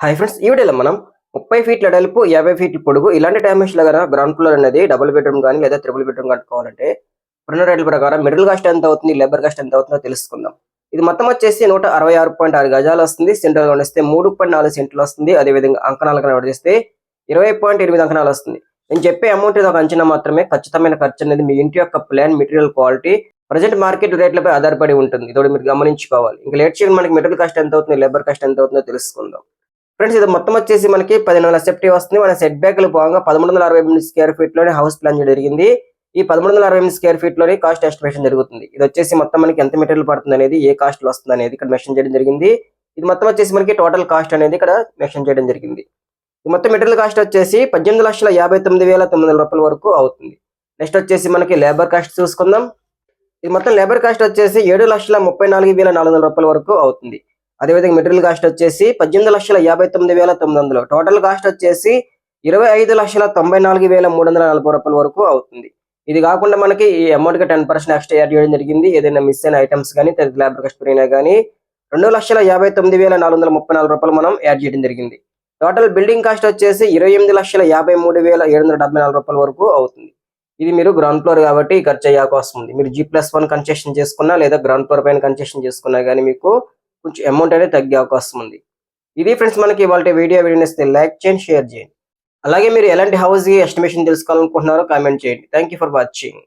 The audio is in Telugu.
హాయ్ ఫ్రెండ్స్ ఈ వీడియోలో మనం ముప్పై ఫీట్ల వెడల్పు యాభై ఫీట్ల పొడుగు ఇలాంటి డైమెన్షన్ కనుక గ్రౌండ్ ఫ్లోర్ అనేది డబుల్ బెడ్రూమ్ కానీ లేదా త్రిబుల్ బెడ్రూమ్ కట్టుకోవాలంటే రెండు రేట్ల ప్రకారం మిడిల్ కాస్ట్ ఎంత అవుతుంది లేబర్ కాస్ట్ ఎంత అవుతుందో తెలుసుకుందాం. ఇది మొత్తం వచ్చేసి నూట అరవై ఆరు పాయింట్ ఆరు గజాలు వస్తుంది. సెంట్రల్గా వస్తే మూడు పాయింట్ నాలుగు సెంట్లు వస్తుంది. అదేవిధంగా అంకణాలు కనుక చేస్తే ఇరవై పాయింట్ ఎనిమిది అంకణాలు వస్తుంది. నేను చెప్పే అమౌంట్ ఇది ఒక అంచనా మాత్రమే. ఖచ్చితమైన ఖర్చు అనేది మీ ఇంటి యొక్క plan material quality present market రేట్లపై ఆధారపడి ఉంటుంది. ఇది మీరు గమనించుకోవాలి. ఇంకా లేట్ చేయడం మనకి మెటీరియల్ కాస్ట్ ఎంత అవుతుంది లేబర్ కాస్ట్ ఎంత అవుతుందో తెలుసుకుందాం. ఫ్రెండ్స్ ఇది మొత్తం వచ్చేసి మనకి పదిహేను వందల సెఫ్టీ వస్తుంది. మన సెట్ బ్యాక్లు పోగా పదమూడు వందల అరవై ఎనిమిది స్క్వేర్ ఫీట్లోనే హౌస్ ప్లాన్ చేయడం జరిగింది. ఈ పదమూడు వందల అరవై ఎనిమిది స్క్వేర్ ఫీట్లోనే కాస్ట్ ఎస్టిమేషన్ జరుగుతుంది. ఇది వచ్చేసి మొత్తం మనకి ఎంత మెటీరియల్ పడుతుంది అనేది ఏ కాస్ట్ వస్తుంది అనేది ఇక్కడ మెన్షన్ చేయడం జరిగింది. ఇది మొత్తం వచ్చేసి మనకి టోటల్ కాస్ట్ అనేది ఇక్కడ మెన్షన్ చేయడం జరిగింది. ఈ మొత్తం మెటీరియల్ కాస్ట్ వచ్చేసి పద్దెనిమిది లక్షల యాభై తొమ్మిది వేల తొమ్మిది వందల రూపాయల వరకు అవుతుంది. నెక్స్ట్ వచ్చేసి మనకి లేబర్ కాస్ట్ చూసుకుందాం. ఇది మొత్తం లేబర్ కాస్ట్ వచ్చేసి ఏడు లక్షల ముప్పై నాలుగు వేల నాలుగు వందల రూపాయల వరకు అవుతుంది. అదేవిధంగా మెటీరియల్ కాస్ట్ వచ్చేసి పద్దెనిమిది లక్షల యాభై తొమ్మిది వేల తొమ్మిది వందలు. టోటల్ కాస్ట్ వచ్చేసి ఇరవై ఐదు లక్షల తొంభై నాలుగు వేల మూడు వందల నలభై రూపాయల వరకు అవుతుంది. ఇది కాకుండా మనకి ఈ అమౌంట్కి టెన్ పర్సెంట్ ఎక్స్ట్రా యాడ్ చేయడం జరిగింది. ఏదైనా మిస్ అయిన ఐటమ్స్ కానీ లేబర్ కాస్ట్ పెరిగినా కానీ రెండు లక్షల యాభై తొమ్మిది వేల నాలుగు వందల ముప్పై నాలుగు రూపాయలు మనం యాడ్ చేయడం జరిగింది. టోటల్ బిల్డింగ్ కాస్ట్ వచ్చేసి ఇరవై ఎనిమిది లక్షల యాభై మూడు వేల ఏడు వందల డెబ్బై నాలుగు రూపాయల వరకు అవుతుంది. ఇది మీరు గ్రౌండ్ ఫ్లోర్ కాబట్టి ఖర్చు అయ్యే అవకాశం ఉంది. మీరు జీ ప్లస్ వన్ కన్సెషన్ చేసుకున్నా లేదా గ్రౌండ్ ఫ్లోర్ పైన కన్సెషన్ చేసుకున్నా కానీ మీకు కొంచెం అమౌంట్ అనేది తగ్గే అవకాశం ఉంది. ఇది ఫ్రెండ్స్ మనకి ఇవాళ వీడియో వీడియో ఇస్తే లైక్ చేయండి షేర్ చేయండి. అలాగే మీరు ఎలాంటి హౌస్ ఎస్టిమేషన్ తెలుసుకోవాలనుకుంటున్నారో కామెంట్ చేయండి. Thank for watching